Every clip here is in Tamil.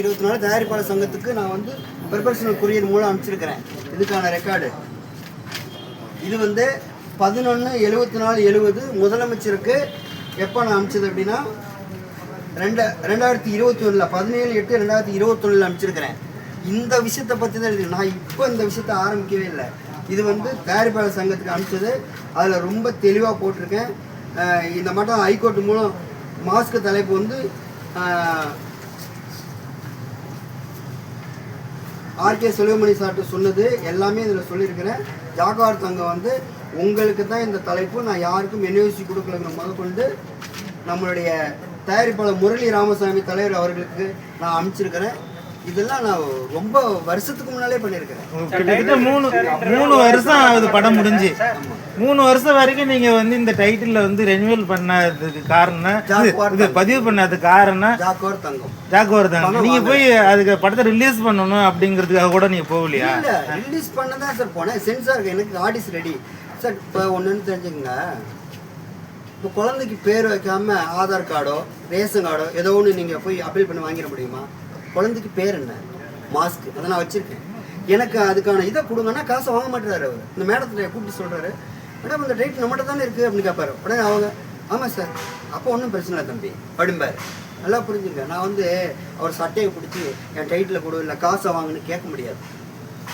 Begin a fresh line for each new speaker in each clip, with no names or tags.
இருபத்தி நாலு தயாரிப்பாளர் சங்கத்துக்கு நான் வந்து ப்ரொபஷனல் கொரியர் மூலம் அனுப்பிச்சிருக்கிறேன். இதுக்கான ரெக்கார்டு இது வந்து பதினொன்று எழுபத்தி நாலு எழுபது முதலமைச்சருக்கு எப்போ நான் அனுப்பிச்சது அப்படின்னா ரெண்ட ரெண்டாயிரத்தி இருபத்தி ஒன்றில் பதினேழு எட்டு ரெண்டாயிரத்தி இருபத்தொன்னில் அனுப்பிச்சிருக்கிறேன். இந்த விஷயத்தை பற்றி தான் எழுதி நான் இப்போ இந்த விஷயத்தை ஆரம்பிக்கவே இல்லை. இது வந்து தயாரிப்பாளர் சங்கத்துக்கு அனுப்பிச்சது. அதில் ரொம்ப தெளிவாக போட்டிருக்கேன். இந்த மட்டும் ஹைகோர்ட் மூலம் மாஸ்க் தலைப்பு வந்து ஆர்கே சுலைமணி சார்ட்டு சொன்னது எல்லாமே இதில் சொல்லியிருக்கிறேன். ஜாகார் தங்கம் வந்து உங்களுக்கு தான் இந்த தலைப்பு. நான் யாருக்கும் என்ஓசி கொடுக்கலங்கிற முதற்கொண்டு நம்மளுடைய தயாரிப்பாளர் முரளி ராமசாமி தலைவர் அவர்களுக்கு நான் அனுப்பிச்சிருக்கிறேன். இதெல்லாம் நான் ரொம்ப வருஷத்துக்கு முன்னாலே பண்ணியிருக்கிறேன்.
கிட்டத்தட்ட மூணு மூணு வருஷம் ஆகுது படம் முடிஞ்சு. மூணு வருஷம் வரைக்கும் நீங்க வந்து இந்த டைட்டில்ல வந்து ரெனியூவல் பண்ணதுக்கு காரணம் இது- இது பதிவு பண்ணதுக்கு காரணம்
ஜாக்கோர் தங்கம்.
ஜாக்குவர் தாங்க நீங்க போய் அதுக்கு படத்தை ரிலீஸ் பண்ணணும் அப்படிங்கிறதுக்காக கூட நீங்க போகலையா?
இல்ல ரிலீஸ் பண்ண தான் சார் போனேன். சென்சார் எனக்கு ஆர்டிஸ்ட் ரெடி சார் இப்போ ஒன்றுன்னு தெரிஞ்சுக்கங்க. இப்போ குழந்தைக்கு பேர் வைக்காம ஆதார் கார்டோ ரேஷன் கார்டோ ஏதோ ஒன்று நீங்கள் போய் அப்பீல் பண்ணி வாங்கிட முடியுமா? குழந்தைக்கு பேர் என்ன? மாஸ்க் அதை நான் வச்சுருக்கேன். எனக்கு அதுக்கான இதை கொடுங்கன்னா காசை வாங்க மாட்டேறாரு அவர். இந்த மேடத்தில் கூப்பிட்டு சொல்கிறாரு மேடம் அந்த டேட் நம்மகிட்ட தானே இருக்குது அப்படின்னு கேட்பாரு உடனே அவங்க ஆமாம் சார் அப்போ ஒன்றும் பிரச்சனை இல்லை தம்பி. அப்படிம்பாரு. நல்லா புரிஞ்சுங்க. நான் வந்து அவர் சட்டையை பிடிச்சி என் டைட்டில் கொடு இல்லை காசை வாங்குன்னு கேட்க முடியாது.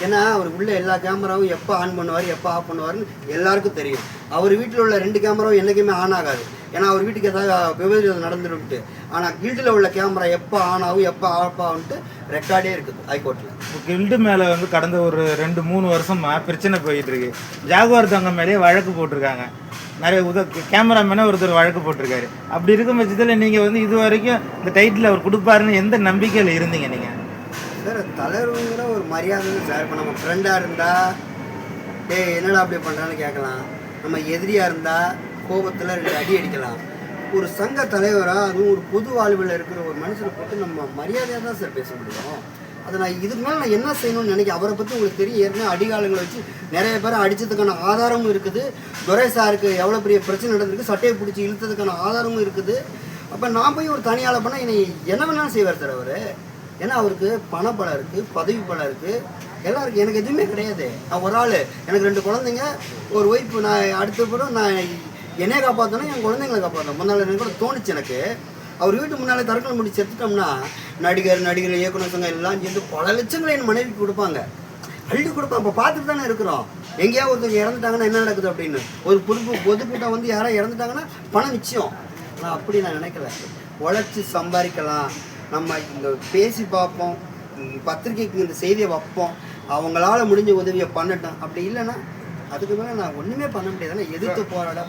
ஏன்னா அவர் உள்ள எல்லா கேமராவும் எப்போ ஆன் பண்ணுவார் எப்போ ஆஃப் பண்ணுவார்னு எல்லாருக்கும் தெரியும். அவர் வீட்டில் உள்ள ரெண்டு கேமராவும் என்றைக்குமே ஆன் ஆகாது. ஏன்னா அவர் வீட்டுக்கு ஏதாவது விபரீதம் நடந்துருன்ட்டு ஆனால் கில்டில் உள்ள கேமரா எப்போ ஆன் ஆகும் எப்போ ஆஃப் ஆகும்ட்டு ரெக்கார்டே இருக்குது ஹைகோர்ட்டில்
கில்டு மேலே வந்து கடந்த ஒரு ரெண்டு மூணு வருஷமாக பிரச்சனை போயிட்டு இருக்கு. ஜாகுவார் தங்கம் மேலேயே வழக்கு போட்டிருக்காங்க. நிறைய உத கேமராமேனே ஒருத்தர் வழக்கு போட்டிருக்காரு. அப்படி இருக்கும் பட்சத்தில் நீங்கள் வந்து இது வரைக்கும் இந்த டைட்டில் அவர் கொடுப்பாருன்னு எந்த நம்பிக்கையில் இருந்தீங்க நீங்கள்
சார் தலைவருங்கிற ஒரு மரியாதை சார் இப்போ நம்ம ஃப்ரெண்டாக இருந்தால் டே என்னடா அப்படி பண்ணுறான்னு கேட்கலாம். நம்ம எதிரியாக இருந்தால் கோபத்தில் ரெண்டு அடி அடிக்கலாம். ஒரு சங்க தலைவராக அதுவும் ஒரு பொது வாழ்வில் இருக்கிற ஒரு மனுஷனை போட்டு நம்ம மரியாதையாக தான் சார் பேச முடியும். அதை நான் இதுக்கு மேலே நான் என்ன செய்யணும்னு நினைக்க அவரை பற்றி உங்களுக்கு தெரியும். ஏற்கனவே அடிகாலங்களை வச்சு நிறைய பேரை அடித்ததுக்கான ஆதாரமும் இருக்குது. துரை சாருக்கு எவ்வளோ பெரிய பிரச்சனை நடந்திருக்கு. சட்டையை பிடிச்சி இழுத்ததுக்கான ஆதாரமும் இருக்குது. அப்போ நான் போய் ஒரு தனியால் பண்ணால் என்னை என்ன வேணாலும் செய்வார் சார் அவர்? ஏன்னா அவருக்கு பணப்பலம் இருக்குது பதவி பலம் இருக்குது எல்லாம் இருக்குது எனக்கு எதுவுமே கிடையாது. நான் ஒரு ஆள். எனக்கு ரெண்டு குழந்தைங்க ஒரு ஒய்ஃப் நான் அடுத்த பிறகு நான் என்னைய காப்பாற்றணும் என் குழந்தைங்களை காப்பாற்றணும் முன்னால் எனக்கு கூட தோணுச்சு எனக்கு. அவர் வீட்டு முன்னாலே தரக்கல் முடி செத்துட்டோம்னா நடிகர் நடிகர் இயக்குனர் சங்கம் எல்லாம் சேர்ந்து பல லட்சங்களை என் மனைவிக்கு கொடுப்பாங்க. அள்ளி கொடுப்போம் இப்போ பார்த்துட்டு தானே இருக்கிறோம். எங்கேயாவது ஒருத்தவங்க இறந்துட்டாங்கன்னா என்ன நடக்குது அப்படின்னு. ஒரு பொதுப்பு பொதுக்கூட்டம் வந்து யாராவது இறந்துட்டாங்கன்னா பணம் நிச்சயம். ஆனால் அப்படி நான் நினைக்கல. உழைச்சி சம்பாதிக்கலாம். நம்ம இந்த பேசி பார்ப்போம் பத்திரிகைக்கு பத்திரிக்கைக்கு இந்த செய்தியை வைப்போம். அவங்களால முடிஞ்ச உதவியை பண்ணட்டும். அப்படி இல்லைன்னா அதுக்கு மேலே நான் ஒன்றுமே பண்ண முடியாதுன்னா எதிர்த்து போராட